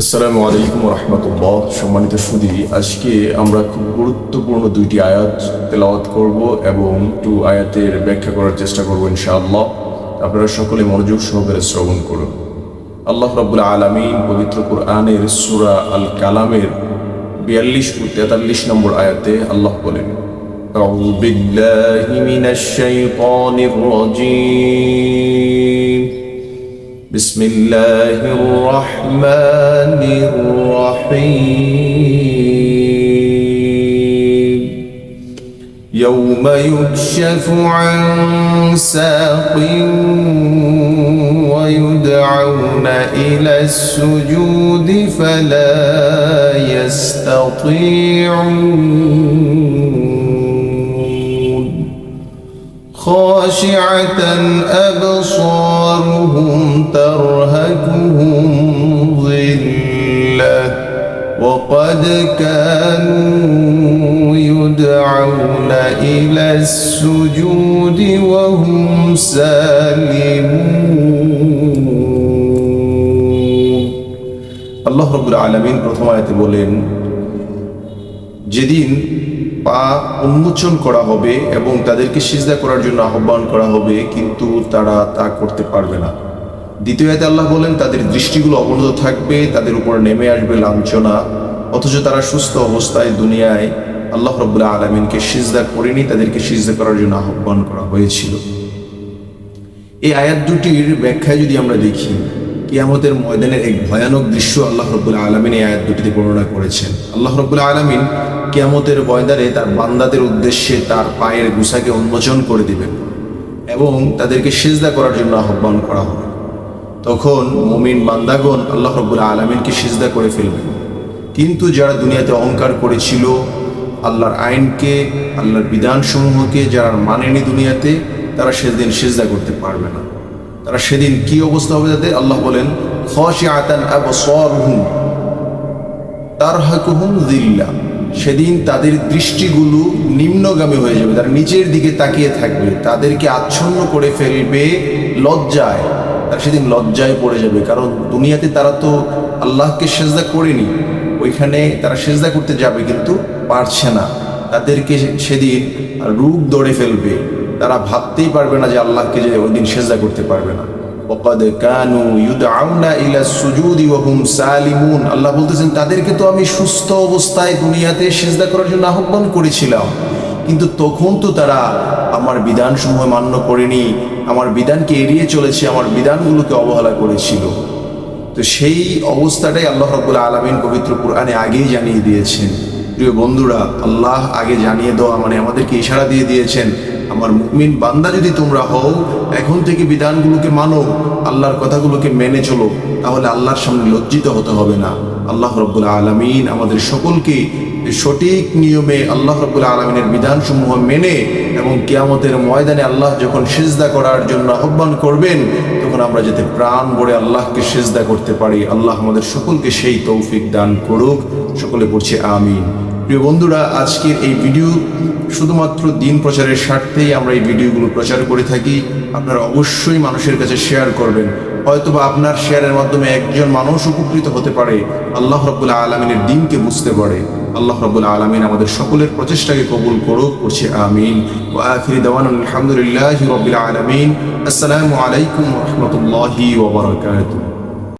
আসসালামু আলাইকুম রহমতুল্লাহ সম্মানিত সুদী আজকে আমরা খুব গুরুত্বপূর্ণ দুইটি আয়াত তেলাওয়াত করব এবং একটু আয়াতের ব্যাখ্যা করার চেষ্টা করব ইনশাআল্লাহ আপনারা সকলে মনোযোগ সহকারে শ্রবণ করুন আল্লাহ রাবুল আলমিন পবিত্র কোরআনের সুরা আল কালামের বিয়াল্লিশ ও তেতাল্লিশ নম্বর আয়াতে আল্লাহ বলেন أعوذ بالله من الشيطان الرجيم بسم الله الرحمن الرحيم. يوم يكشف عن ساق ويدعون إلى السجود فلا يستطيعون خاشعة أبصارهم ترهقهم ظلة وقد كانوا يدعون إلى السجود وهم سالمون الله رب العالمين প্রথম আয়াতে বলেন যেদিন পা উন্মোচন করা হবে এবং তাদেরকে সিজদা করার জন্য আহ্বান করা হবে, কিন্তু তারা তা করতে পারবে না। দ্বিতীয় আয়াতে আল্লাহ বলেন, তাদের দৃষ্টিগুলো অবনত থাকবে, তাদের উপর নেমে আসবে লাঞ্ছনা, অথচ তারা সুস্থ অবস্থায় দুনিয়ায় আল্লাহ রব্বুল্লাহ আলমিনকে সিজদা করেনি, তাদেরকে সিজদা করার জন্য আহ্বান করা হয়েছিল। এই আয়াত দুটির ব্যাখ্যায় যদি আমরা দেখি, কিয়ামতের ময়দানের এক ভয়ানক দৃশ্য আল্লাহ রব্বুল্লাহ আলমিন এই আয়াত দুটিতে বর্ণনা করেছেন। আল্লাহ রব্বুল্লাহ আলমিন কিয়ামতের ময়দানে তার বান্দাদের উদ্দেশ্যে তার পায়ের গুসাকে উন্মোচন করে দিবেন এবং তাদেরকে সেজদা করার জন্য আহ্বান করা হবে। তখন মুমিন বান্দাগণ আল্লাহ রব্বুল্লাহ আলমিনকে সিজদা করে ফেলবেন কিন্তু যারা দুনিয়াতে অহংকার করেছিল, আল্লাহর আইনকে, আল্লাহর বিধানসমূহকে, যারা মানেনি দুনিয়াতে, তারা সেদিন সিজদা করতে পারবে না। তারা সেদিন কি অবস্থা হবে তাদের? আল্লাহ বলেন খাশিআতান আবসারুহুম, তারহাকুহুম যিল্লা। সেদিন তাদের দৃষ্টিগুলো নিম্নগামী হয়ে যাবে। তারা নিচের দিকে তাকিয়ে থাকবে। তাদেরকে আচ্ছন্ন করে ফেলবে লজ্জায়। তারা সেদিন লজ্জায় পড়ে যাবে। কারণ দুনিয়াতে তারা তো আল্লাহকে সেজদা করেনি। ওইখানে তারা সেজদা করতে যাবে কিন্তু পারছে না। তাদেরকে সেদিন রূপ দৌড়ে ফেলবে। তারা ভাবতেই পারবে না যে আল্লাহকে যে ওই দিন সেজদা করতে পারবে না। কানু ইউদআউনা ইলা সুজুদি ওয়া হুম সালিমুন আল্লাহ বলতেছেন, তাদেরকে তো আমি সুস্থ অবস্থায় দুনিয়াতে সিজদা করার জন্য আহ্বান করেছিলাম। কিন্তু তখন তো তারা আমার বিধানসমূহ মান্য করেনি, আমার বিধানকে এড়িয়ে চলেছে, আমার বিধানগুলোকে অবহেলা করেছিল। তো সেই অবস্থাটাই আল্লাহ রব্বুল্লাহ আলমিন পবিত্র কোরআনে আগেই জানিয়ে দিয়েছেন। প্রিয় বন্ধুরা, আল্লাহ আগে জানিয়ে দেওয়া মানে আমাদেরকে ইশারা দিয়ে দিয়েছেন, আমার মুমিন বান্দা যদি তোমরা হও, এখন থেকে বিধানগুলোকে মানো, আল্লাহর কথাগুলোকে মেনে চলো, তাহলে আল্লাহর সামনে লজ্জিত হতে হবে না। আল্লাহ রব্বুল্লাহ আলমিন আমাদের সকলকে সঠিক নিয়মে আল্লাহ রব্বুল্লাহ আলমিনের বিধানসমূহ মেনে এবং কিয়ামতের ময়দানে আল্লাহ যখন সেজদা করার জন্য আহ্বান করবেন, তখন আমরা যাতে প্রাণ ভরে আল্লাহকে সেজদা করতে পারি। আল্লাহ আমাদের সকলকে সেই তৌফিক দান করুক। সকলে পড়ছে আমিন। প্রিয় বন্ধুরা, আজকের এই ভিডিও শুধুমাত্র দিন প্রচারের স্বার্থেই আমরা এই ভিডিওগুলো প্রচার করে থাকি। আপনারা অবশ্যই মানুষের কাছে শেয়ার করবেন। হয়তোবা আপনার শেয়ারের মাধ্যমে একজন মানুষ উপকৃত হতে পারে। আল্লাহ রব্বুল্লাহ আলমিনের দিনকে বুঝতে পারে। আল্লাহ রব্বুল্লাহ আলমিন আমাদের সকলের প্রচেষ্টাকে কবুল করুক, করছে আমিন। আলহামদুলিল্লাহ আলমিন। আসসালামু আলাইকুম রহমতুল্লাহি